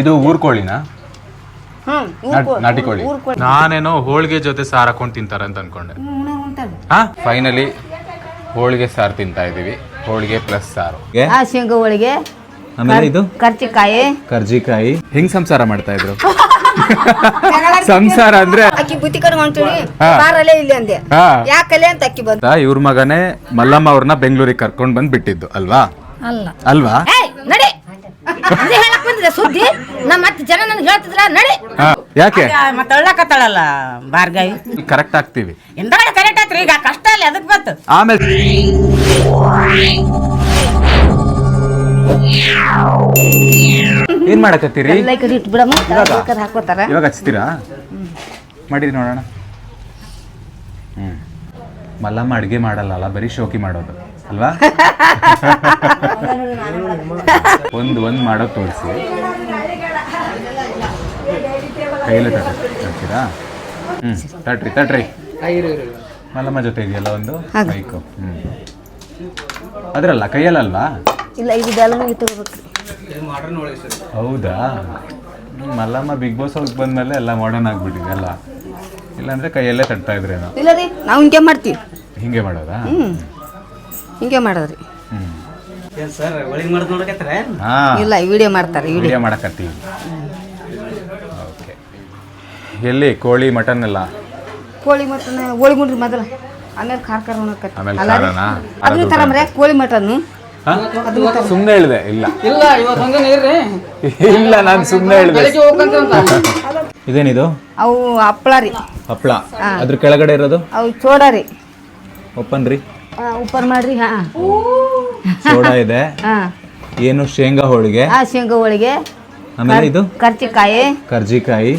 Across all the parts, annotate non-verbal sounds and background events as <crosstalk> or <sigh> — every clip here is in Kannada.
ಇದು ಊರ್ಕೋಳಿನಾ? ಹ್ಮ್ ನಾಟಿ ಕೋಳಿ ನಾನೇನೋ ಹೋಳಿಗೆ ಜೊತೆ ಸಾರ್ ಹಾಕೊಂಡು ತಿಂತಾರೆ ಅಂತ ಅನ್ಕೊಂಡೆ. ಹಾ? ಫೈನಲಿ ಹೋಳಿಗೆ ಸಾರು ತಿಂತಾ ಇದೀವಿ ಹೋಳಿಗೆ ಪ್ಲಸ್ ಸಾರು. ಆ ಶೇಂಗಾ ಹೋಳಿಗೆ ಆಮೇಲೆ ಇದು? ಕರ್ಚಿಕಾಯಿ ಕರ್ಜಿಕಾಯಿ. ಹೆಂಗ್ ಸಂಸಾರ ಮಾಡ್ತಾ ಇದ್ರು? <laughs> ಸಂಸಾರ ಅಂದ್ರೆ ಅಕ್ಕಿ ಬುತ್ತಿ. ಬಾರಲ್ಲೇ ಇಲ್ಲಿ ಅಂದೆ. ಹಾ. ಯಾಕಲೆ ಅಂತ ಅಕ್ಕಿ ಬಂತು ಇವ್ರ ಮಗನೇ ಮಲ್ಲಮ್ಮ ಅವ್ರನ್ನ ಬೆಂಗಳೂರಿಗೆ ಕರ್ಕೊಂಡ್ ಬಂದ್ ಬಿಟ್ಟಿದ್ದು ಅಲ್ವಾ? ಅಲ್ಲ. ಅಲ್ವಾ? ನಡಿ. ಹೇಳಕ್ ಸುದ್ದಿ ನಮ್ಮ ಮತ್ತೆ ಜನ ನನ್ಗೆ ಹೇಳ್ತಿದ್ರ ನಡಿ. ಹಾ, ಯಾಕೆ? ಮತ್ತೆ ಅಳ್ಳಕತ್ತಾಳಲ್ಲ ಬಾರ್ಗಾಯಿ ಕರೆಕ್ಟ್ ಆಗ್ತೀವಿ. ಎಂದಗಡೆ ಕರೆಕ್ಟ್ ಆತ್ರಿ ಈಗ ಕಷ್ಟ ಅಲ್ಲಿ ಅದಕ್ಕೆ ಬಂತು ಆಮೇಲೆ ಏನ್ ಮಾಡಕತ್ತೀರಿ? ಇಟ್ಟು ಬಿಡಮ್ಮ ಇವಾಗ? ಬೇಕಾದ್ರೆ ಹಾಕೋತಾರ ಇವಾಗ ಹಚ್ತೀರಾ? ಮಾಡಿದ್ರಿ ನೋಡೋಣ. ಹ್ಮ್. ಮಲ್ಲಮ್ಮ ಅಡ್ಗೆ ಮಾಡಲ್ಲ ಅಲ್ಲ ಬರೀ ಶೋಕಿ ಮಾಡೋದು. ಅಲ್ವಾ? ಒಂದು ಒಂದು ಮಾಡೋ ತೋರಿಸಿ. ಕೈಲೇ ತಟ್ರಿ ತಟ್ತೀರಾ ಹ್ಮ್ ತಟ್ರಿ ತಟ್ರಿ ಮಲ್ಲಮ್ಮ ಜೊತೆ ಇದೆಯಲ್ಲ ಒಂದು? ಬೈಕು ಹ್ಞೂ ಅದರಲ್ಲ ಕೈಯಲ್ಲಲ್ವಾ? ಇಲ್ಲ ಹೌದಾ? ಮಲ್ಲಮ್ಮ ಬಿಗ್ ಬಾಸ್ ಅವ್ರಿಗೆ ಬಂದ್ಮೇಲೆ ಎಲ್ಲ ಮಾಡರ್ನ್ ಆಗ್ಬಿಟ್ಟಿದೆ ಅಲ್ಲ? ಇಲ್ಲಾಂದ್ರೆ ಕೈಯಲ್ಲೇ ತಟ್ತಾ ಇದ್ರೇನೋ. ಇಲ್ಲ ರೀ ನಾವು ಹಿಂಗೆ ಮಾಡ್ತೀವಿ. ಹಿಂಗೆ ಮಾಡೋದಾ? ಹಿಂಗೆ ಮಾಡೋದ್ರಿ. ಹ್ಮ್. ಸರ್ ಒಳಗೆ ಮಾಡ್ದು ನೋಡಕತ್ತಾರ? ಹಾ. ಇಲ್ಲ ವಿಡಿಯೋ ಮಾಡ್ತಾರೆ ವಿಡಿಯೋ. ವಿಡಿಯೋ ಮಾಡಕತ್ತೀವಿ. ಓಕೆ. ಎಲ್ಲಿ ಕೋಳಿ ಮಟನ್ ಎಲ್ಲ? ಕೋಳಿ ಮಟನ್ ಹೋಳಿ ಗುಂಡ್ರಿ ಮೊದಲ. ಆಮೇಲೆ ಖಾರ ಖಾರ ಉಣ್ಣಕತ್ತಿ. ಆಮೇಲೆ ಅಲ್ಲ ರೀ? ಖಾರನಾ? ಅದನ್ನ ತರಮ್ರೆ ಕೋಳಿ ಮಟನ್. ಹಾ? ಸುಮ್ನೆ ಹೇಳಿದೆ ಇಲ್ಲ. ಇಲ್ಲ ಇವತ್ತು ಹಂಗ ಇರ್ರಿ ಇಲ್ಲ ನಾನು ಸುಮ್ಮನೆ ಹೇಳಿದೆ. ಬೆಳಿಗ್ಗೆ ಹೋಗ್ಕಂತ ಇದೇನಿದು? ಅವು ಹಪ್ಪಳ ರೀ. ಹಪ್ಪಳ ಅದ್ರ ಕೆಳಗಡೆ ಇರೋದು? ಅವು ಚೋಡ ರೀ. ಓಪನ್ ರೀ. ಉಪ್ಪರ್ ಮಾಡ್ರಿ ಹಾ. ಸೋಡಾ ಇದೆ. ಹಾ. ಏನು ಶೇಂಗಾ ಹೋಳಿಗೆ? ಆ ಶೇಂಗಾ ಹೋಳಿಗೆ. ಆಮೇಲೆ ಇದು? ಕರ್ಜಿಕಾಯಿ. ಕರ್ಜಿಕಾಯಿ.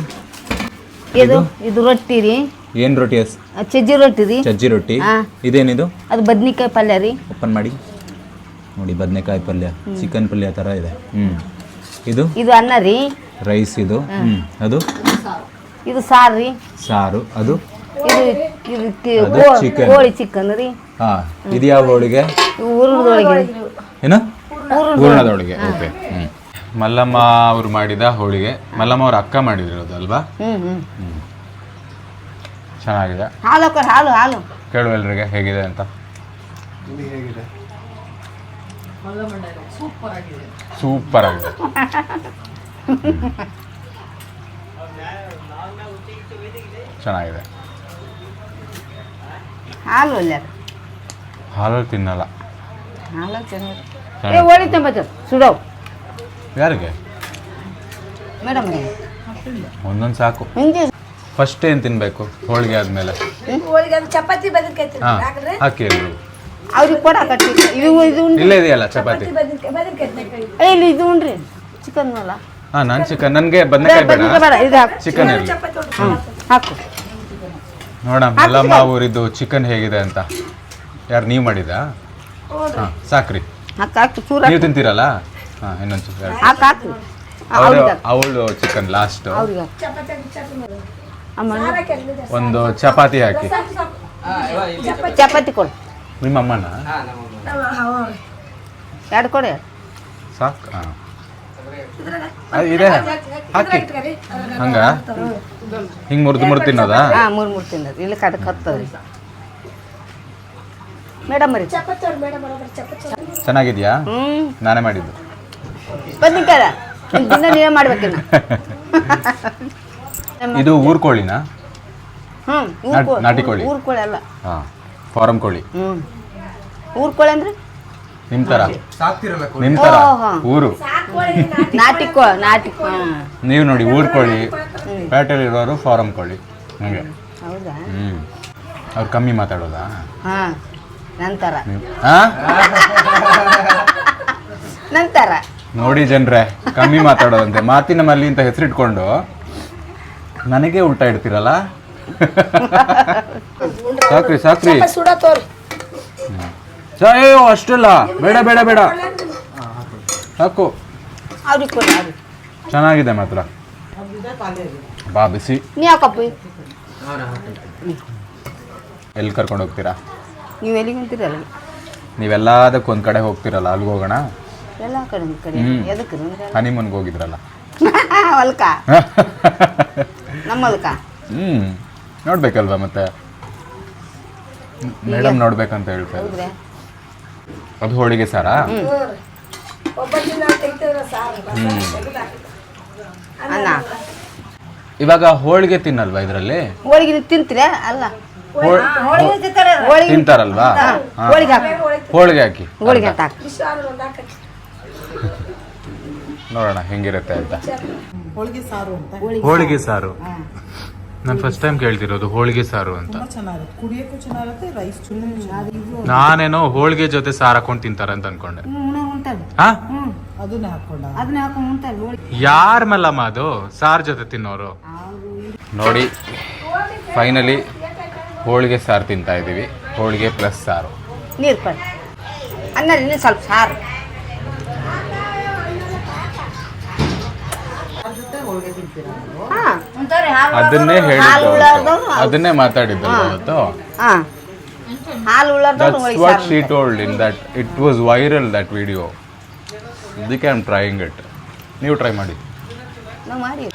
ಇದು ಇದು? ರೊಟ್ಟಿ ರೀ. ಏನ್ ರೊಟ್ಟಿ ಚಜ್ಜಿ ರೊಟ್ಟಿ ರೀ. ಚಜ್ಜಿ ರೊಟ್ಟಿ. ಇದೇನಿದು? ಅದು ಬದ್ನಿಕಾಯಿ ಪಲ್ಯ ರೀ. ಓಪನ್ ಮಾಡಿ. ನೋಡಿ ಬದನೆಕಾಯಿ ಪಲ್ಯ. ಚಿಕನ್ ಪಲ್ಯ ತರ ಇದೆ. ಹ್ಮ್. ಇದು? ಇದು ಅನ್ನ ರೀ. ರೈಸ್ ಇದು. ಹ್ಮ್. ಅದು? ಇದು ಸಾರು ರೀ. ಸಾರು. ಅದು? ಇದು ಇದು ಅದು ಕೋ- chicken. ಕೋಳಿ ಚಿಕನ್ ರೀ. ಹಾ ಇದು ಯಾವ ಹೋಳಿಗೆ? ಏನು? ಹೂರ್ಣದೊಳಗೆ ಓಕೆ ಹ್ಮ್. ಮಲ್ಲಮ್ಮ ಅವ್ರು ಮಾಡಿದ ಹೋಳಿಗೆ. ಮಲ್ಲಮ್ಮ ಅವ್ರ ಅಕ್ಕ ಮಾಡಿರೋದು ಅಲ್ವಾ? ಹ್ಮ್ ಹ್ಮ್. ಚೆನ್ನಾಗಿದೆ. ಹಾಲು ಹಾಕೋರಿ ಹಾಲು ಹಾಲು. ಕೇಳು ಎಲ್ರಿಗೆ ಹೇಗಿದೆ ಅಂತ. ಸೂಪರ್ ಆಗಿದೆ. <laughs> ಚೆನ್ನಾಗಿದೆ. ಹಾಲು ಅಲ್ಲ ಹಾಲು ತಿನ್ನಲ್ಲ. ಹಾಲು ತಿನ್ನ. ಏ ಹೋಳಿ ತಂಬತ್ತು ಸುಡೋ ಯಾರಿಗೆ? ಮೇಡಮ್ ಒಂದೊಂದು ಸಾಕು. ಹಿಂಗೆ. ಫಸ್ಟ್ ಏನು ತಿನ್ನಬೇಕು ಹೋಳಿಗೆ ಆದ್ಮೇಲೆ. ಚಪಾತಿ ಹಾ ಹಾಕಿ ಅವ್ರಿಗೆ ಕೊಡ ಕಟ್ಟಿ ಇದು ಇದು ಇಲ್ಲ ಇದೆಯಲ್ಲ ಚಪಾತಿ ಏ, ಇಲ್ಲಿ ಇದು ಉಂಡ್ರಿ. ಚಿಕನ್ ಅಲ್ಲ. ಹಾ ನಾನು ಚಿಕನ್. ನನಗೆ ಬದನೆಕಾಯಿ ಬೇಡ. ಚಿಕನ್ ಹಾಕು. ನೋಡ ಎಲ್ಲಮ್ಮ ಊರಿದ್ದು ಚಿಕನ್ ಹೇಗಿದೆ ಅಂತ. ಯಾರು ನೀವು ಮಾಡಿದಾ ಹಾಂ ಸಾಕ್ರಿ. ನೀವು ತಿಂತೀರಲ್ಲ? ಹಾಂ ಇನ್ನೊಂದು ಅವಳು ಅವಳು ಚಿಕನ್ ಲಾಸ್ಟ್ ಅಮ್ಮ ಒಂದು ಚಪಾತಿ ಹಾಕಿ. ಚಪಾತಿ ಕೊಡು. ನಿಮ್ಮ ಅಮ್ಮನ ಎರಡು ಕೊಡು. ಸಾಕು ಹಾಂ. ಇದೆ. ಹಾಕಿ. ಹಂಗ? ಹಿಂಗೆ ಮುರಿದು ಮುರಿದು ತಿನ್ನೋದ? ಹಾ ಮೂರು ಮೂರು ತಿನ್ನೋದು. ಇಲ್ಲಿ ಕದಕ್ಕೆ ಹತ್ತದ್ರಿ ಮೇಡಮ್ ರೀ ಚೆನ್ನಾಗಿದ್ಯಾ? ನಾನೇ ಮಾಡಿದ್ದು. ಬದ್ನಿಕಾಯ ದಿನ ನೀವೇ ಮಾಡ್ಬೇಕಿನ್ನ <laughs> ಇದು ಊರ್ ಕೋಳಿನಾ? ಹ್ಞೂ ನಾಟಿ ಕೋಳಿ. ಊರ್ ಕೋಳಿ ಅಲ್ಲ. ಹಾಂ ಫಾರಂ ಕೋಳಿ. ಹ್ಞೂ ಊರ್ ಕೋಳಿ ಅಂದ್ರೆ? ನಿಮ್ಮ ಥರ ನಿಮ್ಮ ಥರ ಊರು. ನಾಟಿ ಕೋ ನಾಟಿ. ಹಾಂ. ನೀವು ನೋಡಿ ಊರ್ ಕೋಳಿ ಪೇಟೆಲಿರೋರು ಫಾರಂ ಕೋಳಿ. ಹಂಗೆ. ಹೌದಾ? ಹ್ಞೂ ಅವ್ರು ಕಮ್ಮಿ ಮಾತಾಡೋದಾ? ಹಾ. ನಂತರ ನೋಡಿ ಜನರೇ ಕಮ್ಮಿ ಮಾತಾಡೋದಂತೆ. ಮಾತಿನ ಮಲ್ಲಿ ಅಂತ ಹೆಸರಿಟ್ಕೊಂಡು ನನಗೆ ಉಲ್ಟಾ ಇಡ್ತೀರಲ್ಲ? <laughs> ಸಾಕ್ರಿ ಸಾಕ್ರಿ. ಹ್ಮ್. ಸಾ- ಅಯ್ಯೋ ಅಷ್ಟಲ್ಲ. ಬೇಡ ಬೇಡ ಬೇಡ. ಸಾಕು. ಚೆನ್ನಾಗಿದೆ ಮಾತ್ರ. ಬಾ ಬಿಸಿ. ನೀ ಯಾಕಪ್ಪ? ಎಲ್ಲಿ ಕರ್ಕೊಂಡು ಹೋಗ್ತೀರಾ? ನೀವು ಎಲ್ಲಿಗೆ ಅಂತೀರಿ ಅಲ್ಲಿಗೆ ನೀವೆಲ್ಲದಕ್ಕೂ ಒಂದು ಕಡೆ ಹೋಗ್ತಿರಲ್ಲ ಅಲ್ಲಿಗೆ ಹೋಗೋಣ? ಎಲ್ಲ ಕಡೆ ಒಂದ್ ಕಡೆ. ಹ್ಮ್. ಎದಕ್ಕೆ ಅಂದ್ರೆ? ಹನಿಮೂನ್ಗೆ ಹೋಗಿದ್ರಲ್ಲ. <laughs> ಹೊಲ್ಕ? <laughs> ನಮ್ಮ ಹೊಲ್ಕ? ಹ್ಮ್. ನೋಡ್ಬೇಕಲ್ವಾ ಮತ್ತೆ? ಮೇಡಮ್ ನೋಡ್ಬೇಕಂತ ಹೇಳ್ತಾರೆ ಹೌದ್ರಾ? ಅದು ಹೋಳಿಗೆ ಸಾರಾ? ಅನ್ನ ಇವಾಗ ಹೋಳಿಗೆ ತಿನ್ನಲ್ವಾ ಇದರಲ್ಲಿ? ಹೋಳಿಗೆ ತಿಂತೀರ? ಅಲ್ಲ. ಹೋಳಿಗೆ ತಿಂತಾರಲ್ವಾ? ಹೋಳಿಗೆ ಹಾಕು. ಹೋಳಿಗೆ ಹಾಕಿ. ಹೋಳಿಗೆ ಅಂತ ನೋಡೋಣ ಹೆಂಗಿರುತ್ತೆ ಅಂತ. ಹೋಳಿಗೆ ಸಾರು ಅಂತ. ಹೋಳಿಗೆ ಸಾರು. ನಾನು ಫಸ್ಟ್ ಟೈಮ್ ಕೇಳ್ತಿರೋದು ಹೋಳಿಗೆ ಸಾರು ಅಂತ. ತುಂಬಾ ಚೆನ್ನಾಗಿರುತ್ತೆ. ಕುಡಿಯೋಕ್ಕೂ ಚೆನ್ನಾಗಿರುತ್ತೆ ರೈಸ್ ಚೆನ್ನಾಗಿ ನಾನೇನೋ ಹೋಳಿಗೆ ಜೊತೆ ಸಾರು ಹಾಕೊಂಡು ತಿಂತಾರೆ ಅಂತ ಅನ್ಕೊಂಡೆ. ಉಂಟಲ್ಲ ಹಾ? ಅದನ್ನೇ ಹಾಕೊಂಡ. ಅದನ್ನ ಹಾಕೊಂಡು ಉಂಟಲ್ಲ ಹೋಳಿಗೆ. ಯಾರ ಮಲ್ಲಮ್ಮ ಅದು ಸಾರ್ ಜೊತೆ ತಿನ್ನೋರು. ನೋಡಿ ಫೈನಲಿ ಹೋಳಿಗೆ ಸಾರು ತಿಂತಾ ಇದೀವಿ. ಹೋಳಿಗೆ ಪ್ಲಸ್ ಸಾರು. ನೀರು ಅನ್ನ ಸ್ವಲ್ಪ ಸಾರು. ಅದನ್ನೇ ಹೇಳಿದ್ದು ಅವತ್ತು. ಅದನ್ನೇ ಮಾತಾಡಿದ್ದು ಅವತ್ತು. ಹಾಂ. ಹಾಲು ಉಳ್ಳಾರ್ದವ್ರು that's what she told in that it was viral that video ಅದಕ್ಕೆ ಐ ಆಮ್ ಟ್ರೈಯಿಂಗ್ ಇಟ್ ನೀವು ಟ್ರೈ ಮಾಡಿ. ನಾವು ಮಾಡಿ.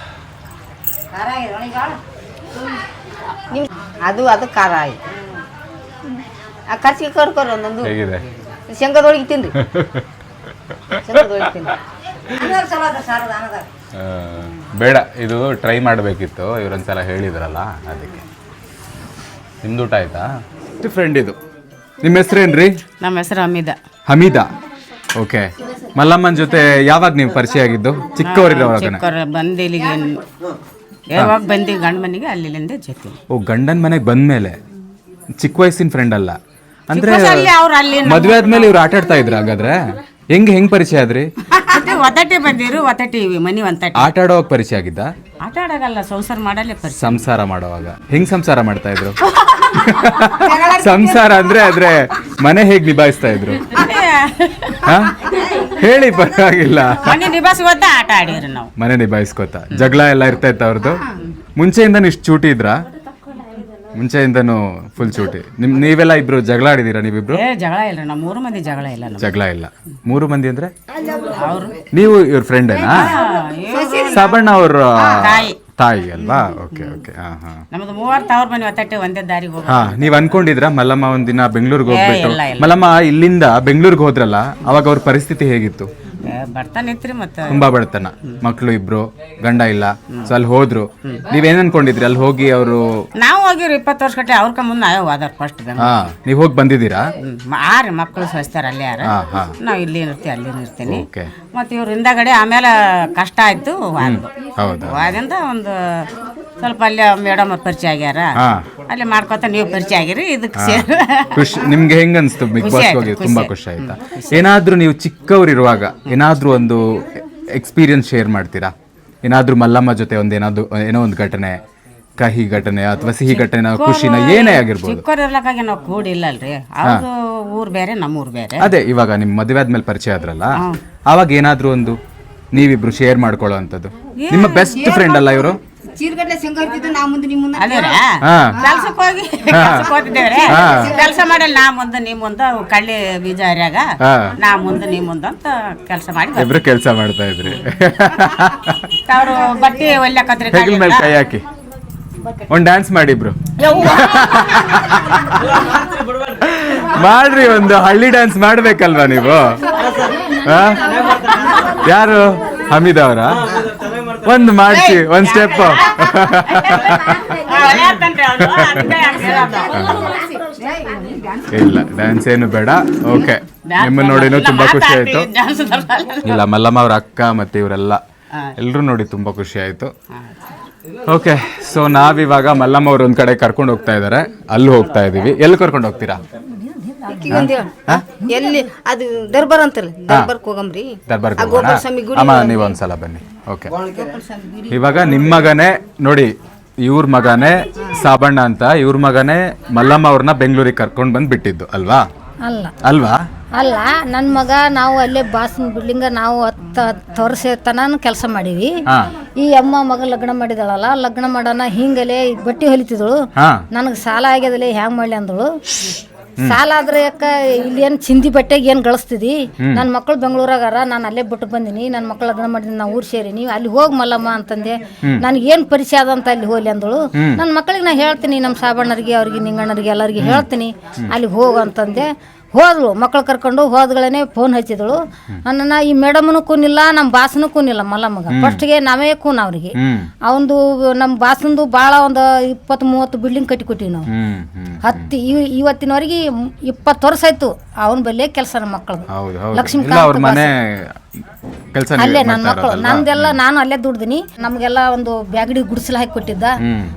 ನಿಮ್ ಅದು ಅದು ಖಾರ ಆಯ್ತು. ಆ ಕರ್ಚಿಗೆ ಕರ್ಕೊರಿ ಒಂದೊಂದು ಹೇಗಿದೆ? ಶೇಂಗದೊಳಗೆ ತಿನ್ರಿ. <laughs> ಶೇಂಗದೊಳಗೆ ತಿನ್ರಿ. ಬೇಡ ಇದು ಟ್ರೈ ಮಾಡಬೇಕಿತ್ತು ಇವರೊಂದ್ಸಲ ಹೇಳಿದ್ರಲ್ಲ ಅದಕ್ಕೆ. ನಿಮ್ದು ಊಟ ಆಯ್ತಾ? ಫ್ರೆಂಡ್ ಇದು. ನಿಮ್ಮ ಹೆಸರೇನ್ರಿ ನಮ್ಮ ಹೆಸರು ಅಮಿದ ಹಮೀದಾ. ಓಕೆ ಮಲ್ಲಮ್ಮನ ಜೊತೆ ಯಾವಾಗ ನೀವು ಪರಿಚಯ ಆಗಿದ್ದು ಚಿಕ್ಕವರಿರುವಾಗ ಚಿಕ್ಕವ್ರು ಬಂದು ಇಲ್ಲಿಗೆ ಯಾವಾಗ ಬಂದು ಗಂಡ ಮನೆಗೆ ಅಲ್ಲಿಂದ ಜೊತೆ. ಓ ಗಂಡನ ಮನೆಗೆ ಬಂದ್ಮೇಲೆ? ಚಿಕ್ಕ ವಯಸ್ಸಿನ ಫ್ರೆಂಡ್ ಅಲ್ಲ. ಅಂದ್ರೆ ವಯಸ್ಸಲ್ಲಿ ಅವ್ರು ಅಲ್ಲಿ ಮದ್ವೆ ಆದ್ಮೇಲೆ ಇವ್ರು ಆಟಾಡ್ತಾ ಇದ್ರ ಹಾಗಾದ್ರೆ? ಹೆಂಗ್ ಹೆಂಗ್ ಪರಿಚಯ ಆದ್ರಿ? ಅದೇ ಒತ್ತಟೆ ಬಂದಿರು ಒತ್ತಟಿ ಮನಿ ಒಂತಟಿ ಆಟ ಆಡೋವಾಗ ಪರಿಚಯ ಆಗಿದ್ದ? ಆಟ ಆಡೋಗಲ್ಲ ಸಂಸಾರ ಮಾಡಲ್ಲೇ ಪರಿಚಯ. ಸಂಸಾರ ಮಾಡೋವಾಗ. ಹೆಂಗ್ ಸಂಸಾರ ಮಾಡ್ತಾ ಇದ್ರು? <laughs> ಸಂಸಾರ ಅಂದ್ರೆ ಆದ್ರೆ ಮನೆ ಹೇಗ್ ನಿಭಾಯಿಸ್ತಾ ಇದ್ರು? ಹಾ? ಹೇಳಿ ಪರವಾಗಿಲ್ಲ. ಮನೆ ನಿಭಾಯಿಸುವತ್ತ ಆಟ ಆಡಿದ್ರು ನಾವು. ಮನೆ ನಿಭಾಯಿಸ್ಕೋತ. ಜಗಳ ಎಲ್ಲ ಇರ್ತಾ ಇತ್ತ ಅವ್ರದ್ದು ಮುಂಚೆಯಿಂದ ಇಷ್ಟು ಚೂಟಿ ಇದ್ರಾ? ಮುಂಚೆಯಿಂದನೂ ಫುಲ್ ಚೂಟಿ. ನಿಮ್ ನೀವೆಲ್ಲ ಇಬ್ರು ಜಗಳ ಆಡಿದೀರಾ ನೀವಿಬ್ರು? ಏ ಜಗಳ ಇಲ್ಲ ನಮ್ಮ ಮೂರು ಮಂದಿ ಜಗಳ ಇಲ್ಲ ನಮ್ಮ ಜಗಳ ಇಲ್ಲ. ಮೂರು ಮಂದಿ ಅಂದ್ರೆ? ಅವರು. ನೀವು ಇವ್ರ ಫ್ರೆಂಡೇನಾ ಸಾಬಣ್ಣ ಅವ್ರ ತಾಯಿ. ತಾಯಿ ಅಲ್ವಾ? Okay okay. ಹಾ ಹಾ. ನಮ್ದು ಮೂವರು ತವ್ರ ಮನೆ ಒತ್ತಟ್ಟೆ ಒಂದೇ ದಾರಿಗೆ ಹೋಗ ಹಾ ನೀವ್ ಅನ್ಕೊಂಡಿದ್ರ ಮಲ್ಲಮ್ಮ ಒಂದಿನ ಬೆಂಗಳೂರಿಗೆ ಹೋಗ್ಬಿಟ್ಟು. ಮಲ್ಲಮ್ಮ ಇಲ್ಲಿಂದ ಬೆಂಗಳೂರಿಗೆ ಹೋದ್ರಲ್ಲ ಅವಾಗ ಅವ್ರ ಪರಿಸ್ಥಿತಿ ಹೇಗಿತ್ತು? ಬರ್ತಾನೆ ಇತ್ರಿ ಮತ್ತೆ. ತುಂಬಾ ಬಡತನ. ಮಕ್ಳು ಇಬ್ರು ಗಂಡ ಇಲ್ಲ. ಸೊ ಅಲ್ಲಿ ಹೋದ್ರು. ನೀವೇನ್ ಅನ್ಕೊಂಡಿದ್ರಿ? ಅಲ್ಲಿ ಹೋಗಿ ಅವರು ನಾವು ಹೋಗಿರಿ ಇಪ್ಪತ್ತು ವರ್ಷ ಕಟ್ಟಿ ಅವ್ರ ಮುಂದೆ ನಾವೇ ಹೋದಾರ ಫಸ್ಟ್ ಹಾ ನೀವ್ ಹೋಗಿ ಬಂದಿದ್ದೀರಾ? ರೀ ಮಕ್ಕಳು ಸ್ವಸ್ತಾರ ಅಲ್ಲೇ ಯಾರ. ಹಾ ಹಾ. ನಾವು ಇಲ್ಲಿ ಇರ್ತೀವಿ ಅಲ್ಲಿ ಇರ್ತೀನಿ. ಓಕೆ. ಮತ್ತೆ ಇವ್ರ ಹಿಂದಗಡೆ ಆಮೇಲೆ ಕಷ್ಟ ಆಯ್ತು ವಾದ್ದು ಹೌದಾ? ವಾದಿಂದ ಒಂದು ಸ್ವಲ್ಪ ಅಲ್ಲಿ ಮೇಡಮ್ ಪರಿಚಯ ಆಗ್ಯಾರ. ಹಾ. ಅಲ್ಲಿ ಮಾಡ್ಕೊತ ನೀವು ಪರಿಚಯ ಆಗಿರಿ ಇದಕ್ಕೆ ಸೇರಿ ಖುಷಿ ನಿಮ್ಗೆ ಹೆಂಗ್ ಅನ್ಸ್ತು ಬಿಗ್ ಬಾಸ್ ಹೋಗಿ ತುಂಬಾ ಖುಷಿ ಆಯ್ತಾ? ಏನಾದ್ರೂ ನೀವು ಚಿಕ್ಕವರಿರುವಾಗ ಏನಾದ್ರೂ ಒಂದು ಎಕ್ಸ್ಪೀರಿಯನ್ಸ್ ಶೇರ್ ಮಾಡ್ತೀರಾ? ಏನಾದ್ರೂ ಮಲ್ಲಮ್ಮ ಜೊತೆ ಒಂದು ಏನಾದರೂ ಏನೋ ಒಂದು ಘಟನೆ ಕಹಿ ಘಟನೆ ಅಥವಾ ಸಿಹಿ ಘಟನೆ ಖುಷಿನ ಏನೇ ಆಗಿರ್ಬೋದು. ಚಿಕ್ಕವರಲ್ಲಕ್ಕಾಗಿ ನಾವು ಕೂಡಿಲ್ಲ ಅಲ್ರಿ ಅವ್ರದ್ದು ಊರು ಬೇರೆ ನಮ್ಮ ಊರ್ ಬೇರೆ. ಅದೇ ಇವಾಗ ನಿಮ್ಮ ಮದುವೆ ಆದ್ಮೇಲೆ ಪರಿಚಯ ಆದ್ರಲ್ಲ ಅವಾಗ ಏನಾದ್ರೂ ಒಂದು ನೀವಿಬ್ರು ಶೇರ್ ಮಾಡ್ಕೊಳ್ಳೋ ಅಂತದ್ದು ನಿಮ್ಮ ಬೆಸ್ಟ್ ಫ್ರೆಂಡ್ ಅಲ್ಲ ಇವರು? ಚೀರ್ಗಡ್ಲೆ ಶೇಂಗಾ ಇರ್ತಿದ್ದು ನಾ ಮುಂದೆ ನಿಮ್ಮ ಮುಂದೆ ಅದೇ ಹಾ. ಕೆಲ್ಸಕ್ಕೆ ಹೋಗಿ ಕೆಲ್ಸಕ್ಕೆ ಹಾ. ಕೆಲಸ ಮಾಡಲ್ಲ ನಾ ಮುಂದೆ ನೀ ಮುಂದೆ ಕಳ್ಳಿ ಬೀಜ ಹರಿಯಾಗ ಹಾ. ನಾ ಮುಂದೆ ನೀ ಮುಂದೆ ಅಂತ ಕೆಲಸ ಮಾಡಿ ಇಬ್ರು ಕೆಲಸ ಮಾಡ್ತಾ ಇದ್ರಿ. ಅವರು ಬಟ್ಟೆ ಒಲ್ಯಾಕತ್ರಿ ಹೆಗಲ ಮೇಲೆ ಕೈ ಹಾಕಿ. ಒಂದ್ ಡ್ಯಾನ್ಸ್ ಮಾಡಿ ಇಬ್ರು ಮಾಡ್ರಿ ಒಂದು ಹಳ್ಳಿ ಡ್ಯಾನ್ಸ್ ಮಾಡ್ಬೇಕಲ್ವಾ ನೀವು? ಆ? ಯಾರು? ಹಮೀದ್ ಅವರ? ಒಂದು ಮಾಡ್ಸಿ ಒಂದ್ ಸ್ಟೆಪ್ ಇಲ್ಲ ಡ್ಯಾನ್ಸ್ ಏನು ಬೇಡ. ಓಕೆ ನಿಮ್ಮ ನೋಡಿನೂ ತುಂಬಾ ಖುಷಿ ಆಯ್ತು. ಇಲ್ಲ ಮಲ್ಲಮ್ಮ ಅವ್ರ ಅಕ್ಕ ಮತ್ತೆ ಇವರೆಲ್ಲ. ಎಲ್ಲರೂ ನೋಡಿ ತುಂಬಾ ಖುಷಿ ಆಯ್ತು. ಓಕೆ ಸೊ ನಾವಿವಾಗ ಮಲ್ಲಮ್ಮ ಅವ್ರ ಒಂದ್ ಕಡೆ ಕರ್ಕೊಂಡು ಹೋಗ್ತಾ ಇದಾರೆ ಅಲ್ಲಿ ಹೋಗ್ತಾ ಇದೀವಿ. ಎಲ್ಲಿ ಕರ್ಕೊಂಡು ಹೋಗ್ತೀರಾ? ಎಲ್ಲಿ? ಅದು ದರ್ಬಾರ್ ಅಂತಲ್ಲ ದರ್ಬಾರ್ಕ್ ಹೋಗಮ್ರಿ ದರ್ಬಾರ್ಗೆ ಆ ಹೋಗೋಣ. ಗೋಪಾಲ ಸ್ವಾಮಿ ಗುಡಿ ಅಮ್ಮ ನೀವು ಒಂದ್ಸಲ ಬನ್ನಿ. ಓಕೆ ಇವಾಗ ನಿಮ್ಮ ಮಗನೇ ನೋಡಿ ಇವ್ರ ಮಗನೇ ಸಾಬಣ್ಣ ಅಂತ ಇವ್ರ ಮಗನೇ ಮಲ್ಲಮ್ಮ ಅವ್ರನ್ನ ಬೆಂಗಳೂರಿಗೆ ಕರ್ಕೊಂಡು ಬಂದು ಬಿಟ್ಟಿದ್ದು ಅಲ್ವಾ? ಅಲ್ಲ. ಅಲ್ವಾ? ಅಲ್ಲ ನನ್ನ ಮಗ ನಾವು ಅಲ್ಲೇ ಬಾಸನ್ ಬಿಲ್ಡಿಂಗ ನಾವು ಹತ್ತು ಹತ್ತು ವರ್ಷ ತನಕ ಕೆಲಸ ಮಾಡೀವಿ. ಹಾ. ಈ ಅಮ್ಮ ಮಗ ಲಗ್ನ ಮಾಡಿದಳಲ್ಲ ಲಗ್ನ ಮಾಡೋಣ ಹಿಂಗಲೇ ಬಟ್ಟೆ ಹೊಲಿತಿದಳು ಹಾ. ನನಗೆ ಸಾಲ ಆಗ್ಯದಲ್ಲೇ ಹ್ಯಾಂಗ್ ಮಾಡಲಿ ಅಂದಳು. ಸಾಲ ಆದ್ರೆ ಯಾಕ ಇಲ್ಲಿ ಏನ್ ಚಿಂದಿ ಬಟ್ಟೆಗೆ ಏನ್ ಗಳಿಸ್ತಿದಿ? ನನ್ನ ಮಕ್ಕಳು ಬೆಂಗಳೂರಾಗಾರ ನಾನು ಅಲ್ಲೇ ಬಿಟ್ಟು ಬಂದಿನಿ ನನ್ನ ಮಕ್ಕಳು ಅದನ್ನ ಮಾಡಿದ್ ನಾ ಊರ್ ಸೇರಿನಿ ಅಲ್ಲಿ ಹೋಗ್ ಮಲ್ಲಮ್ಮ ಅಂತಂದೆ. ನನಗೆ ಏನ್ ಪರಿಚಯ ಅದಂತ ಅಲ್ಲಿ ಹೋಲಿ ಅಂದಳು. ನನ್ನ ಮಕ್ಕಳಿಗೆ ನಾ ಹೇಳ್ತೀನಿ ನಮ್ಮ ಸಾಬಣ್ಣರಿಗೆ ಅವ್ರಿಗೆ ನಿಂಗಣ್ಣರಿಗೆ ಎಲ್ಲರಿಗೆ ಹೇಳ್ತೀನಿ ಅಲ್ಲಿ ಹೋಗು ಅಂತಂದೆ. ಹೋದ್ಳು ಮಕ್ಕಳು ಕರ್ಕೊಂಡು ಹೋದ್ಗಳೇ ಫೋನ್ ಹಚ್ಚಿದಳು. ನನ್ನ ಈ ಮೇಡಮ್ನು ಕೂನಿಲ್ಲ ನಮ್ಮ ಬಾಸನು ಕೂನಿಲ್ಲ ಮಲ್ಲಮ್ಮಗ. ಫಸ್ಟ್ಗೆ ನಾವೇ ಕೂನ್ ಅವ್ರಿಗೆ. ಅವಂದು ನಮ್ಮ ಬಾಸಂದು ಭಾಳ ಒಂದು ಇಪ್ಪತ್ತು ಮೂವತ್ತು ಬಿಲ್ಡಿಂಗ್ ಕಟ್ಟಿ ಕೊಟ್ಟಿವಿ ನಾವು. ಹತ್ತಿ ಇವತ್ತಿನವರೆಗೆ ಇಪ್ಪತ್ತು ವರ್ಷ ಆಯ್ತು ಅವನ ಬಲ್ಲೇ ಕೆಲಸ ನಮ್ಮ ಮಕ್ಕಳು ಲಕ್ಷ್ಮೀಕಾಂತ್ ಅವ್ರ ಮನೆ ಕೆಲಸ ಅಲ್ಲೇ ನನ್ನ ಮಕ್ಕಳು ನಂದೆಲ್ಲ ನಾನು ಅಲ್ಲೇ ದುಡ್ದಿನಿ. ನಮಗೆಲ್ಲ ಒಂದು ಬ್ಯಾಗಡಿ ಗುಡಿಸಲು ಹಾಕಿ ಕೊಟ್ಟಿದ್ದ.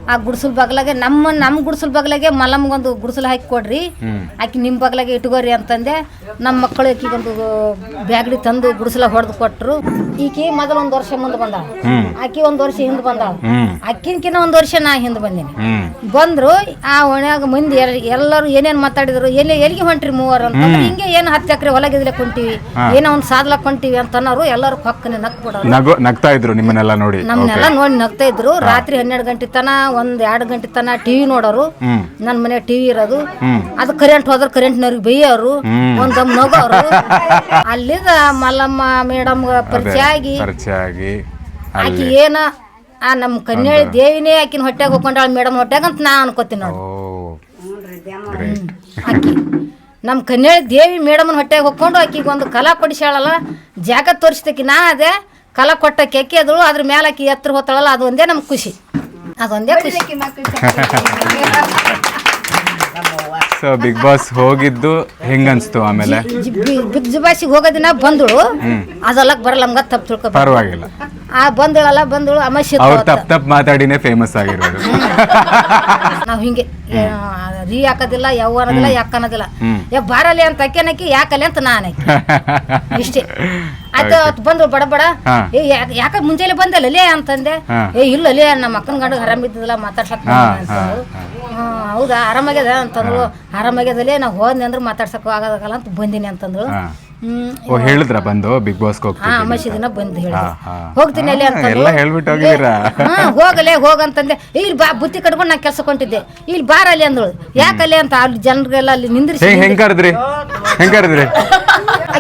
ಆ ಗುಡಿಸಲ್ ಬಗ್ಲಾಗೆ ನಮ್ಮ ನಮ್ಮ ಗುಡಿಸಲ್ ಬಗ್ಲಾಗೆ ಮಲಮ್ಗೊಂದು ಗುಡಿಸಲು ಹಾಕಿ ಕೊಡ್ರಿ. ಆಕಿ ನಿಮ್ಮ ಬಗ್ಲಾಗೆ ಇಟ್ಕೋರಿ ಅಂತಂದೆ. ನಮ್ಮ ಮಕ್ಕಳು ಆಕಿಗೊಂದು ಬ್ಯಾಗಡಿ ತಂದು ಗುಡಿಸಲ ಹೊಡೆದು ಕೊಟ್ರು. ಈಕಿ ಮೊದಲ ಒಂದು ವರ್ಷ ಮುಂದೆ ಬಂದಾಳ ಹ್ಮ್. ಆಕಿ ಒಂದು ವರ್ಷ ಹಿಂದೆ ಬಂದಾಳ ಅಕ್ಕಿನ ಅಕ್ಕಿನ್ಕಿನ ಒಂದು ವರ್ಷ ನಾ ಹಿಂದೆ ಬಂದಿನಿ. ಬಂದ್ರು ಆ ಒಣ್ಯಾಗ ಮಂದಿ ಎಲ್- ಎಲ್ಲರೂ ಏನೇನ್ ಮಾತಾಡಿದ್ರು ಎಲ್ಲಿ ಎಲ್ಲಿಗೆ ಹೊಂಟ್ರಿ ಮೂವರು ಅಂತ ಹಿಂಗೆ ಏನು ಹತ್ತು ಎಕರೆ ಹೊಲ ಕುಂತೀವಿ ಹೊಂಟಿವಿ ಏನೋ ಒಂದ್ ಸಾದ್ಲಕ್ ಹೊಂಟಿವಿ ಅಂತ ಅನ್ನೋರು ಎಲ್ಲರೂ ಪಕ್ಕನೆ ನಕ್ ಬಿಡೋರು ನಗು ನಗ್ತಾ ಇದ್ರು ನಿಮ್ಮನ್ನೆಲ್ಲ ನೋಡಿ. ನಮ್ಮನ್ನೆಲ್ಲ ನೋಡಿ ನಗ್ತಾ ಇದ್ರು. ರಾತ್ರಿ ಹನ್ನೆರಡು ಗಂಟೆ ತನ ಒಂದ್ ಎರಡು ಗಂಟೆ ತನ ಟಿವಿ ನೋಡೋರು. ನನ್ನ ಮನೆ ಟಿವಿ ಇರೋದು. ಅದು ಕರೆಂಟ್ ಹೋದ್ರೆ ಕರೆಂಟ್ನವ್ರಿಗೆ ಬೈಯೋರು. ಹ್ಮ್. ಒಂದೊಮ್ಮೆ ನಗೋರು. <laughs> ಅಲ್ಲಿದ ಮಲ್ಲಮ್ಮ ಮೇಡಮ್ ಪರಿಚಯ ಆಗಿ ಪರಿಚಯ ಆಗಿ ಆಕಿ ಏನ? ಆ ನಮ್ಮ ಕನ್ಯಾಳಿ ದೇವಿನೇ ಆಕಿನ ಹೊಟ್ಟೆಗೆ ಹೋಗ್ಕೊಂಡಾಳ ಮೇಡಮ್ ಹೊಟ್ಟೆಗಂತ ನಾ ಅನ್ಕೋತೀನಿ ನೋಡಿ. ಓ ಗ್ರೇಟ್ ಆಕಿ ನಮ್ಮ ಕನ್ಯಾಳಿ ದೇವಿ ಮೇಡಮ್ನ ಹೊಟ್ಟೆಗೆ ಹೊಕ್ಕೊಂಡು ಆಕಿಗೆ ಒಂದು ಕಲಾ ಕೊಡಿಸ್ಯಾಳಲ್ಲ ಜಾಗ ತೋರಿಸ್ತಕಿ ನಾ ಅದೇ ಕಲಾ ಕೊಟ್ಟ ಕೆಕ್ಕಿ ಅದಳು ಅದ್ರ ಮೇಲೆ ಆಕಿ ಎತ್ತರ ಹೋತಾಳಲ್ಲ ಅದು ಒಂದೇ ನಮ್ಗೆ ಖುಷಿ ಅದೊಂದೇ ಖುಷಿ ಸೊ ಬಿಗ್ ಬಾಸ್ ಹೋಗಿದ್ದು ಹೆಂಗನ್ಸ್ತು ಆಮೇಲೆ ಬಿಗ್ ಜುಬಾಸಿಗೆ ಹೋಗೋದಿನ ಬಂದಳು ಅದಲ್ಲ ಬರಲ್ಲ ನಮ್ಗೆ ತಪ್ಪು ತಿಳ್ಕೊ ಪರವಾಗಿಲ್ಲ ಆ ಬಂದಳಲ್ಲ ಬಂದಳು ಅಮಾಶಿ ಅವ್ರು ತಪ್ಪ ತಪ್ಪ ಮಾತಾಡಿನೇ ಫೇಮಸ್ ಆಗಿರೋದು. ನಾವು ಹಿಂಗೆ ರೀ ಹಾಕೋದಿಲ್ಲ ಯಾವ ಅನ್ನೋದಿಲ್ಲ ಯಾಕೆ ಅನ್ನೋದಿಲ್ಲ. ಯಾ ಬಾರಲಿ ಅಂತ ಅಕ್ಕೇನಕ್ಕಿ ಯಾಕಲೆ ಅಂತ ನಾನೇ. <laughs> ಇಷ್ಟೇ. ಆಯ್ತು ಅವತ್ತು ಬಂದ್ರು ಬಡ ಬಡ. ಏ ಯಾಕ- ಮುಂಜಾನೆ ಬಂದಲ್ಲ ಲೇ ಅಂತಂದೆ. ಏ ಇಲ್ಲ ಲೇ ನಮ್ಮ ಅಕ್ಕನ ಗಂಡ ಮಾತಾಡ್ಸಕ್ ಅಂತ ಹಾ, ಹಾ, ಹೌದಾ ಆರಾಮಾಗ್ಯದ ಅಂತಂದ್ರು. ಆರಾಮಾಗ್ಯದಲ್ಲೇ ನಾವು ಹೋದ್ನಿ ಅಂದ್ರೆ ಮಾತಾಡ್ಸಕ್ ಆಗೋದಾಗಲ್ಲ ಅಂತ ಬಂದಿನಿ ಅಂತಂದ್ರು. ಓ ಹೇಳಿದ್ರ ಬಂದು? ಬಿಗ್ ಬಾಸ್ಗೆ ಹಾ ಅಮಾಸಿ ದಿನ ಬಂದು ಹೇಳಿ. ಹೋಗ್ತೀನಿ ಅಲ್ಲಿ ಅಂತ ಎಲ್ಲ ಹೇಳ್ಬಿಟ್ಟು ಹೋಗಿದ್ದೀರಾ? ಹಾ ಹೋಗಲೇ ಹೋಗಂತಂದೆ. ಇಲ್ಲಿ ಬಾ ಬುತ್ತಿ ಕಟ್ಕೊಂಡು ನಾ ಕೆಲಸ ಕೊಟ್ಟಿದ್ದೆ ಇಲ್ಲಿ ಬಾರಲ್ಲಿ ಅಂದಳು. ಯಾಕಲ್ಲೇ ಅಂತ ಅಲ್ಲಿ ಜನರಿಗೆಲ್ಲ ಅಲ್ಲಿ ನಿಂದ್ರಿಸಿ ಹೆಂಗ್ ಕರೆದ್ರಿ? ಹೆಂಗ್ ಕರೆದ್ರಿ?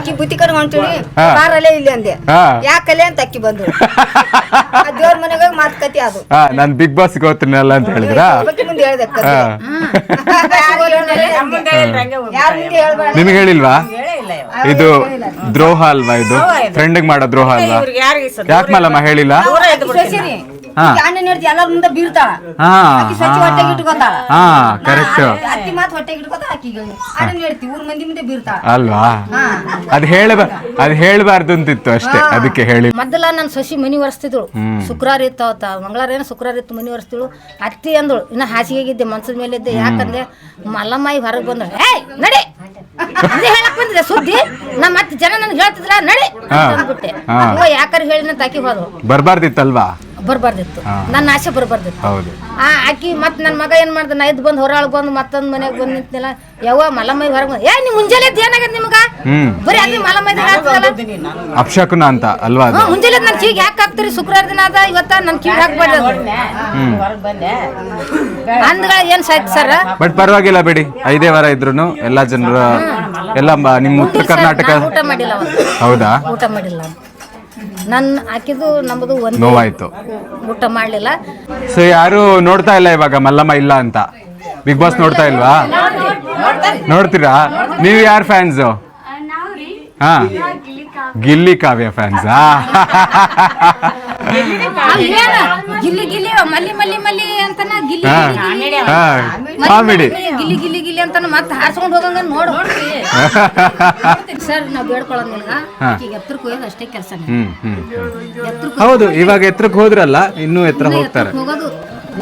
ಅಕ್ಕಿ ಬುತ್ತಿ ಕಡೆ ಕಾರಲ್ಲೇ. ಬಾರಲ್ಲೇ ಇಲ್ಲಿ ಅಂದೆ. ಹಾ. ಯಾಕಲೆ ಅಂತ ಅಕ್ಕಿ ಬಂದು. <laughs> ದೇವ್ರ ಮನೆಗೆ ಹೋಗಿ ಮಾತುಕತೆ ಅದು. ಹಾ ನಾನ್ ಬಿಗ್ ಬಾಸ್ ಹೋಗ್ತೀನಲ್ಲ ಅಂತ ಹೇಳಿದ್ರ? ಮುಂದೆ ಹೇಳ್ದೆ ನಿಮ್ಗೆ ಹೇಳಿಲ್ವಾ? ಇದು ದ್ರೋಹ ಅಲ್ವಾ ಇದು? ಫ್ರೆಂಡ್ಗೆ ಮಾಡೋ ದ್ರೋಹ ಅಲ್ವಾ? ಯಾಕೆ ಮಾಲಮ್ಮ ಹೇಳಿಲ್ಲ? ಸೊಸೆರಿ ಹಾ. ಅಣ್ಣ ಎಲ್ಲರ ಮುಂದೆ ಬೀರ್ತಾಳ ಹಾ. ಆಕಿ ಸ್ವಚ್ಛ ಹೊಟ್ಟೆಗೆ ಇಟ್ಕೊಂತಾಳ. ಹಾ ಕರೆಕ್ಟ್ ಅತ್ತಿ ಮಾತು ಹೊಟ್ಟೆಗೆ ಇಟ್ಕೊತ ಆಕಿಗೆ ಅಣ್ಣ ಹೇಳ್ತಿ ಊರ್ ಮಂದಿ ಮುಂದೆ ಬೀರ್ತಾಳ ಅಲ್ವಾ? ಅದ್ ಹೇಳಬ ಅದ್ ಹೇಳ್ಬಾರ್ದು ಅಂತಿತ್ತು ಅಷ್ಟೇ ಅದಕ್ಕೆ ಹೇಳಿ. ಮೊದಲ ನನ್ನ ಸಸಿ ಮನಿ ಒರೆಸ್ತಿದ್ಳು. ಶುಕ್ರವಾರ ಇತ್ತು ಅವತ್ತ. ಮಂಗಳವಾರ ಏನೋ ಶುಕ್ರವಾರ ಇತ್ತು ಮನಿ ಒರೆಸ್ತಿಳು ಅತ್ತಿ ಅಂದಳು ಇನ್ನ ಹಾಸಿಗೆಗಿದ್ದೆ ಮನ್ಸದ ಮೇಲೆ ಇದ್ದೆ ಯಾಕಂದ್ರೆ ಮಲ್ಲಮ್ಮಾಯಿ ಹೊರಗೆ ಬಂದಳು. ಏಯ್ ನಡಿ! ಅದೇ ಹೇಳಕ್ ಬಂದಿದೆ ಸುದ್ದಿ ನಮ್ಮ ಮತ್ತೆ ಜನ ನನ್ಗೆ ಹೇಳ್ತಿದ್ರ ನಡಿ! ಅಂದ್ಬಿಟ್ಟೆ. ಯಾಕಾರ ಹೇಳಿನ ತಾಕಿ ಹೋದ್ರು ಬರ್ಬಾರ್ದಿತ್ತಲ್ವಾ? ಬರ್ಬಾರ್ದಿತ್ತು. ನನ್ನ ಆಸೆ ಬರಬಾರ್ದಿತ್ತು. ಹೌದು. ಆ ಆಕಿ ಮತ್ತೆ ನನ್ನ ಮಗ ಏನ್ ಮಾಡ್ದ? ನಾ ಇದ್ ಬಂದು ಹೊರಾಳ್ ಬಂದು ಮತ್ತೊಂದು ಮನೆಗೆ ಬಂದು ನಿಂತಿಲ್ಲ ಯಾವ ಮಲಮೈ ಹೊರಗೆ ಬಂದು ಏ ನೀವು ಮುಂಜಾನೆ ಎದ್ದು ಏನಾಗತ್ತೆ ನಿಮ್ಗ? ಹ್ಮ್. ಬರೀ ಅಲ್ಲಿ ಮಲ್ಲಮ್ಮೈ ಆಗ್ತದಲ್ಲ ಅಪ್ಶಕುನ ಅಂತ ಅಲ್ವಾ ಅದು? ಮುಂಜಾನೆ ನನ್ನ ಕಿವಿಗೆ ಯಾಕೆ ಹಾಕ್ತೀರಿ? ಶುಕ್ರವಾರ ದಿನ ಅದ ಇವತ್ತ ನನ್ನ ಕಿವಿ ಹಾಕ್ಬೇಡ್ರಿ ಅದು. ಅಂದ್ಗಳ ಏನ್ ಸಾಯ್ತು ಸರ್? ಬಟ್ ಪರವಾಗಿಲ್ಲ ಬಿಡಿ. ಐದೇ ವಾರ ಇದ್ರು ಎಲ್ಲಾ ಜನರು ಎಲ್ಲ ಮ- ನಿಮ್ಮ ಉತ್ತರ ಕರ್ನಾಟಕ ಊಟ ಮಾಡಿಲ್ಲ ಹೌದಾ? ಊಟ ಮಾಡಿಲ್ಲ. ನನ್ನ ಆಕಿದು ನಮ್ಮದು ಒಂದು ನೋವಾಯ್ತು. ಊಟ ಮಾಡಲಿಲ್ಲ. ಸೊ ಯಾರು ನೋಡ್ತಾ ಇಲ್ಲ ಇವಾಗ ಮಲ್ಲಮ್ಮ ಇಲ್ಲ ಅಂತ. ಬಿಗ್ ಬಾಸ್ ನೋಡ್ತಾ ಇಲ್ವಾ? ನೋಡ್ತೀರಾ? ನೀವು ಯಾರು ಫ್ಯಾನ್ಸ್ ಹಾ. ಗಿಲ್ಲಿ ಕಾವ್ಯ ಫ್ಯಾನ್ಸ್ ಗಿಲ್ಲಿ ಗಿಲ್ಲಿ ಮಲ್ಲಿ ಮಲ್ಲಿ ಮಲ್ಲಿ ಅಂತನ? ಗಿಲ್ಲಿ ಬಿಡಿ ಕಾಮಿಡಿ. ಗಿಲ್ಲಿ ಗಿಲ್ಲಿ ಗಿಲ್ಲಿ ಅಂತ ಮತ್ತೆ ಹಾರ್ಸ್ಕೊಂಡು ಹೋಗಂಗ ನೋಡು. ಸರ್ ನಾವು ಬೇಡ್ಕೊಳ್ಳೋದ್. ಈಗ ಎತ್ತರಕ್ಕೆ ಹೋಗೋದು ಅಷ್ಟೇ ಕೆಲಸ. ಎತ್ತರಕ್ಕೆ ಹೌದು ಇವಾಗ ಎತ್ತರಕ್ಕೆ ಹೋದ್ರಲ್ಲ ಇನ್ನೂ ಎತ್ತರ ಹೋಗ್ತಾರೆ. ಹೋಗೋದು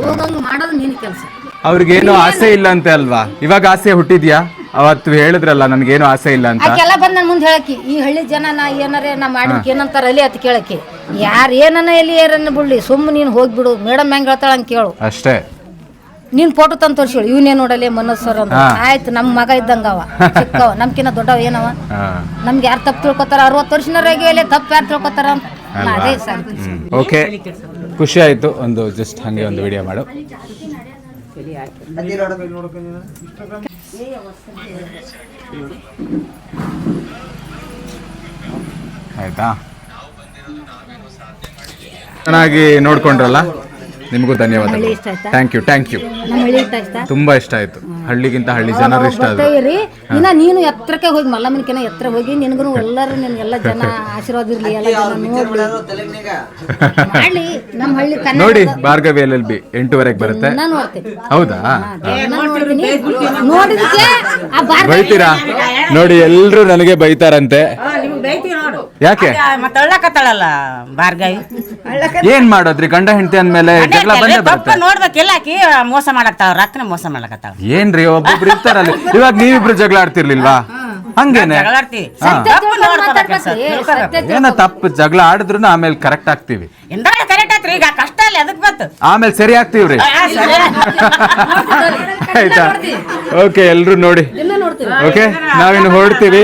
ಹೋಗಂಗ್ ಮಾಡೋದು ಕೆಲಸ. ಅವ್ರಿಗೇನು ಆಸೆ ಇಲ್ಲ ಅಂತೆ ಅಲ್ವಾ? ಇವಾಗ ಆಸೆ ಹುಟ್ಟಿದ್ಯಾ? ಅವತ್ತು ಹೇಳಿದ್ರಲ್ಲ ನನ್ಗೇನು ಆಸೆ ಇಲ್ಲ ಅಂತ. ಆಕೆಲ್ಲ ಬಂದ್ ನನ್ ಮುಂದೆ ಹೇಳಕಿ ಈ ಹಳ್ಳಿ ಜನ ನಾ ಏನಾರೇ ನಾ ಮಾಡಿದ್ಕೆ ಏನಂತಾರ ಅಲ್ಲಿ? ಅತ್ ಕೇಳಕ್ಕೆ ಯಾರು ಏನನ್ನ ಎಲ್ಲಿ ಏರನ್ನ ಬಿಡ್ಲಿ ಸುಮ್ಮನೆ ನೀನು ಹೋಗ್ಬಿಡು ಮೇಡಮ್ ಹೆಂಗ್ ಹೇಳ್ತಾಳ ಅಂತ ಕೇಳು. ಅಷ್ಟೇ. ನೀನ್ ಫೋಟೋ ತಂದು ತೋರಿಸಿಳು ಇವನೇ ನೋಡಲಿ ಮನೋಜ್ ಸರ್ ಅಂತ. ಆಯ್ತು ನಮ್ಮ ಮಗ ಇದ್ದಂಗ ಅವ ಚಿಕ್ಕವ ನಮ್ಕಿನ್ನ ದೊಡ್ಡವ ಏನವ? ನಮ್ಗೆ ಯಾರು ತಪ್ಪು ತಿಳ್ಕೊತಾರ? ಅರವತ್ತು ವರ್ಷನವರೆಗೆ ತಪ್ಪು ಯಾರು ತಿಳ್ಕೊತಾರ ಅಂತ. ಅದೇ ಸರ್. ಓಕೆ ಖುಷಿ ಆಯ್ತು ಒಂದು ಜಸ್ಟ್ ಹಂಗೆ ಒಂದು ವಿಡಿಯೋ ಮಾಡು. ಆಯ್ತಾ? ಚೆನ್ನಾಗಿ ನೋಡ್ಕೊಂಡ್ರಲ್ಲ? ನಿಮಗೂ ಧನ್ಯವಾದ ಇಷ್ಟ ಆಯ್ತಾ? ಥ್ಯಾಂಕ್ ಯು ಥ್ಯಾಂಕ್ ಯು ನಮ್ಮ ಹಳ್ಳಿ ಇಷ್ಟ ಆಯ್ತಾ? ತುಂಬಾ ಇಷ್ಟ ಆಯ್ತು. ಹಳ್ಳಿಗಿಂತ ಹಳ್ಳಿ ಜನರು ಇಷ್ಟ ಆದ್ರು. ಇನ್ನ ನೀನು ಎತ್ತರಕ್ಕೆ ಹೋಗಿ ಮಲ್ಲಮ್ಮನಕಿನ ಎತ್ತರ ಹೋಗಿ ನಿನಗೂ ಎಲ್ಲರೂ ನಿನ್ಗೆಲ್ಲ ಜನ <laughs> ಆಶೀರ್ವಾದ ಇರ್ಲಿ ಎಲ್ಲ ಜನ ನೋಡ್ಲಿ ಮಾಡ್ಲಿ ನಮ್ಮ ಹಳ್ಳಿ ಕನ್ನಡ ನೋಡಿ ಭಾರ್ಗವಿ ಎಲ್ ಎಲ್ ಬಿ ಎಂಟೂವರೆಗೆ ಬರುತ್ತೆ. ನೋಡ್ತೀನಿ ಹೌದಾ? ನೋಡಿ ನೋಡ್ತೀನಿ ನೋಡಿದಕ್ಕೆ ಆ ಬೈತೀರಾ? ನೋಡಿ ಎಲ್ಲರೂ ನನಗೆ ಬೈತಾರಂತೆ. ನಿಮ್ಗೆ ಬೈತೀರ? ಯಾಕೆ? ಮತ್ತೆ ಅಳ್ಳಕತ್ತಾಳಲ್ಲ ಭಾರ್ಗವಿ? ಏನ್ ಮಾಡೋದ್ರಿ? ಗಂಡ ಹೆಂಡತಿ ಅಂದ್ಮೇಲೆ ಜಗಳ ಬಂದೇ ತಪ್ಪ ಬರುತ್ತೆ. ನೋಡ್ಬೇಕಿಲ್ಲ ಆಕಿ ಮೋಸ ಮಾಡಕ್ತಾವ ರಕ್ಕನ ಮೋಸ ಮಾಡಕತ್ತಾವ ಏನ್ರಿ ಒಬ್ಬೊಬ್ರು ಇರ್ತಾರಲ್ಲ. <laughs> ಇವಾಗ ನೀವಿಬ್ರು ಜಗಳ ಆಡ್ತಿರ್ಲಿಲ್ವಾ? ಹಂಗೇನೆ? ಜಗಳ ಆಡ್ತೀವಿ ತಪ್ಪು ನೋಡ್ಕೊಬೇಕು ಸರ್. ಏನೋ ತಪ್ಪು ಜಗಳ ಆಡಿದ್ರು ಆಮೇಲೆ ಕರೆಕ್ಟ್ ಆಗ್ತೀವಿ. ಕರೆಕ್ಟ್ ಆತ್ರಿ ಈಗ ಕಷ್ಟ ಅದಕ್ಕೆ ಬಂತು ಆಮೇಲೆ ಸರಿ ಆಗ್ತೀವ್ರಿ. ಆ, ಸರಿ. ಆಯ್ತಾ? ಓಕೆ ಎಲ್ರು ನೋಡಿ. ಓಕೆ ನಾವಿನ್ನು ಹೊರಡ್ತೀವಿ.